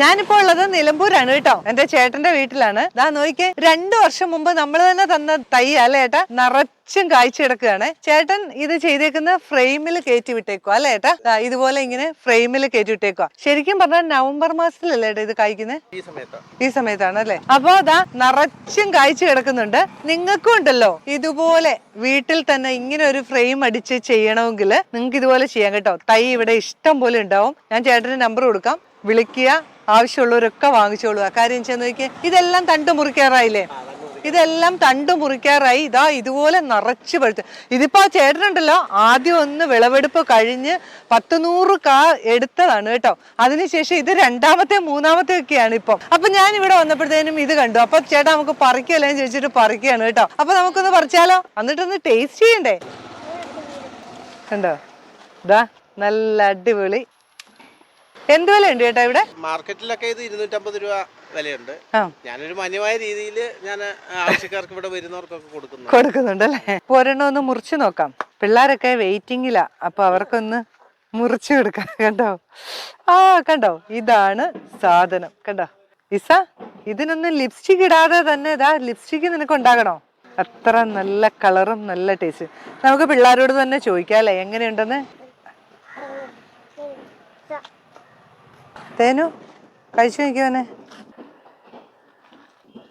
ഞാനിപ്പോ ഉള്ളത് നിലമ്പൂരാണ് കേട്ടോ. എന്റെ ചേട്ടന്റെ വീട്ടിലാണ്. ദാ നോക്കിയേ രണ്ടു വർഷം മുമ്പ് നമ്മൾ തന്നെ തന്ന തൈ അല്ലേ ഏട്ടാ? നിറച്ചും കാഴ്ച കിടക്കുകയാണ് ചേട്ടൻ ഇത് ചെയ്തേക്കുന്ന ഫ്രെയിമിൽ കയറ്റി വിട്ടേക്കുക അല്ലേ ഏട്ടാ? ഇതുപോലെ ഇങ്ങനെ ഫ്രെയിമിൽ കയറ്റി വിട്ടേക്കുക ശരിക്കും പറഞ്ഞാൽ നവംബർ മാസത്തിലല്ലേ ഏട്ടാ ഇത് കായ്ക്കുന്നത് ഈ സമയത്താണ് അല്ലെ അപ്പൊ അല്ലേ? അപ്പോ അതാ നിറച്ചും കായ്ച്ചു കിടക്കുന്നുണ്ട് നിങ്ങൾക്കും ഉണ്ടല്ലോ ഇതുപോലെ വീട്ടിൽ തന്നെ ഇങ്ങനെ ഒരു ഫ്രെയിം അടിച്ച് ചെയ്യണമെങ്കിൽ നിങ്ങൾക്ക് ഇതുപോലെ ചെയ്യാം കേട്ടോ. തൈ ഇവിടെ ഇഷ്ടം പോലെ ഉണ്ടാവും. ഞാൻ ചേട്ടന് നമ്പർ കൊടുക്കാം. വിളിക്കുക. ആവശ്യമുള്ളവരൊക്കെ വാങ്ങിച്ചോളൂ. കാര്യം വെച്ചാൽ നോക്കിയാൽ ഇതെല്ലാം തണ്ട് മുറിക്കാറായില്ലേ? ഇതെല്ലാം തണ്ട് മുറിക്കാറായി ഇതാ ഇതുപോലെ നിറച്ച് പഴുത്ത്. ഇതിപ്പോ ചേട്ടനുണ്ടല്ലോ ആദ്യം ഒന്ന് വിളവെടുപ്പ് കഴിഞ്ഞ് പത്ത് നൂറ് കാ എടുത്തതാണ് കേട്ടോ. അതിനുശേഷം ഇത് രണ്ടാമത്തെ മൂന്നാമത്തെ ഒക്കെയാണ് ഇപ്പം. അപ്പൊ ഞാൻ ഇവിടെ വന്നപ്പോഴത്തേനും ഇത് കണ്ടു. അപ്പൊ ചേട്ടാ നമുക്ക് പറിക്കല്ലേ എന്ന് ചോദിച്ചിട്ട് പറിക്കുകയാണ് കേട്ടോ. അപ്പൊ നമുക്കൊന്ന് പറിച്ചാലോ? എന്നിട്ടൊന്ന് ടേസ്റ്റ് ചെയ്യണ്ടേ? കണ്ടോ? ഇതാ നല്ല അടിപൊളി എന്ത് വില ഉണ്ട് ചേട്ടാ ഇവിടെ? മാർക്കറ്റിലൊക്കെ ഇത് ഇരുന്നൂറ്റമ്പത് രൂപ വിലയുണ്ട്. ഞാനൊരു മാന്യമായ രീതിയിൽ ഞാൻ ആവശ്യക്കാർക്ക് ഇവിടെ വരുന്നവർക്കൊക്കെ കൊടുക്കുന്നു. കൊടുക്കുന്നുണ്ടല്ലേ അപ്പൊ ഒരെണ്ണം ഒന്ന് മുറിച്ച് നോക്കാം. പിള്ളേരൊക്കെ വെയിറ്റിംഗിലാ അപ്പൊ അവർക്കൊന്ന് മുറിച്ചു കൊടുക്കാം. കണ്ടോ? ആ കണ്ടോ? ഇതാണ് സാധനം. കണ്ടോ? ഇസ ഇതിനൊന്നും ലിപ്സ്റ്റിക് ഇടാതെ തന്നെ ഇതാ ലിപ്സ്റ്റിക് നിനക്ക് ഉണ്ടാകണോ? അത്ര നല്ല കളറും നല്ല ടേസ്റ്റ് നമുക്ക് പിള്ളേരോട് തന്നെ ചോദിക്കാം അല്ലേ? എങ്ങനെയുണ്ടെന്ന്? തേനു കഴിച്ചു നോക്കിയോനെ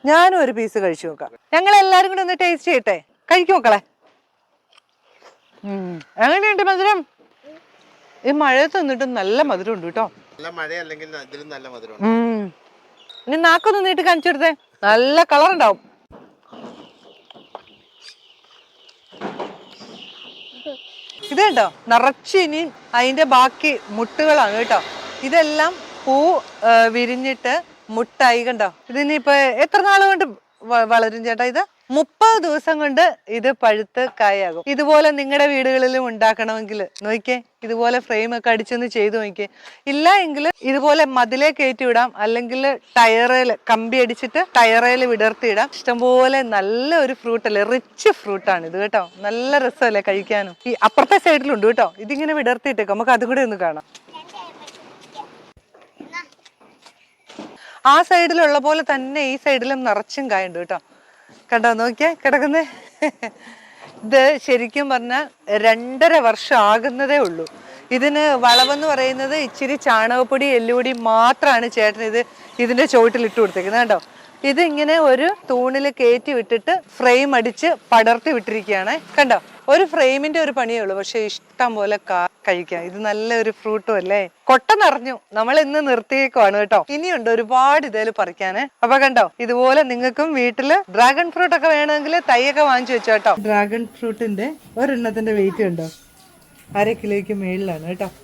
ഞാനും ഒരു പീസ് കഴിച്ചു നോക്കാം. ഞങ്ങൾ എല്ലാരും കൂടെ ഒന്ന് ടേസ്റ്റ് ചെയ്യട്ടെ? കഴിക്കു മക്കളെ. ഉം. എങ്ങനെയുണ്ട് മധുരം? ഈ മഴയത്ത് നിന്നിട്ടും നല്ല മധുരം ഉണ്ട് കേട്ടോ. ഇനി നാക്കൊന്ന് നീട്ടി കാണിച്ചു കൊടുത്തേ. നല്ല കളർ ഉണ്ടാവും. ഇത് കേട്ടോ നിറച്ച് അതിന്റെ ബാക്കി മുട്ടുകളാണ് കേട്ടോ. ഇതെല്ലാം പൂ വിരിഞ്ഞിട്ട് മുട്ടായി കണ്ടോ? ഇതിനിപ്പോ എത്ര നാൾ കൊണ്ട് വളരും ചേട്ടാ ഇത്? മുപ്പത് ദിവസം കൊണ്ട് ഇത് പഴുത്ത് കായാകും. ഇതുപോലെ നിങ്ങളുടെ വീടുകളിലും ഉണ്ടാക്കണമെങ്കിൽ നോക്കിയേ ഇതുപോലെ ഫ്രെയിം ഒക്കെ അടിച്ചൊന്ന് ചെയ്തു നോക്കിയേ. ഇല്ല എങ്കിൽ ഇതുപോലെ മതിലേ കയറ്റി വിടാം അല്ലെങ്കിൽ ടയറേൽ കമ്പി അടിച്ചിട്ട് ടയറേൽ വിടർത്തിയിടാം. ഇഷ്ടംപോലെ നല്ല ഒരു ഫ്രൂട്ട് അല്ലേ റിച്ച് ഫ്രൂട്ടാണ് ഇത് കേട്ടോ. നല്ല രസമല്ലേ കഴിക്കാനും. ഈ അപ്പുറത്തെ സൈഡിലുണ്ട് കേട്ടോ ഇതിങ്ങനെ വിടർത്തിയിട്ടേക്കും. നമുക്ക് അതും കൂടെ ഒന്ന് കാണാം. ആ സൈഡിലുള്ള പോലെ തന്നെ ഈ സൈഡിലും നിറച്ചും കായുണ്ട് കേട്ടോ. കണ്ടോ നോക്കിയാ കിടക്കുന്നേ? ഇത് ശരിക്കും പറഞ്ഞാൽ രണ്ടര വർഷം ആകുന്നതേ ഉള്ളൂ. ഇതിന് വളവെന്ന് പറയുന്നത് ഇച്ചിരി ചാണകപ്പൊടി എല്ലുപൊടി മാത്രമാണ് ചേട്ടൻ ഇത് ഇതിന്റെ ചുവട്ടിൽ ഇട്ട് കൊടുത്തേക്കുന്നത് കേട്ടോ ഇതിങ്ങനെ ഒരു തൂണിൽ കയറ്റി വിട്ടിട്ട് ഫ്രെയിം അടിച്ച് പടർത്തി വിട്ടിരിക്കുകയാണ്. കണ്ടോ? ഒരു ഫ്രെയിമിന്റെ ഒരു പണിയേ ഉള്ളൂ. പക്ഷെ ഇഷ്ടം പോലെ കഴിക്കാം. ഇത് നല്ലൊരു ഫ്രൂട്ടും അല്ലേ? കൊട്ട നിറഞ്ഞു നമ്മൾ ഇന്ന് നിർത്തിയേക്കുവാണ് കേട്ടോ. ഇനിയുണ്ട് ഒരുപാട് ഇതേൽ പറിക്കാന്. അപ്പൊ കണ്ടോ ഇതുപോലെ നിങ്ങൾക്കും വീട്ടിൽ ഡ്രാഗൺ ഫ്രൂട്ട് ഒക്കെ വേണമെങ്കിൽ തൈയൊക്കെ വാങ്ങിച്ചു വെച്ചോ കേട്ടോ. ഡ്രാഗൺ ഫ്രൂട്ടിന്റെ ഒരെണ്ണത്തിന്റെ വെയിറ്റ് ഉണ്ടോ അര കിലോയ്ക്ക് മേളിലാണ് കേട്ടോ.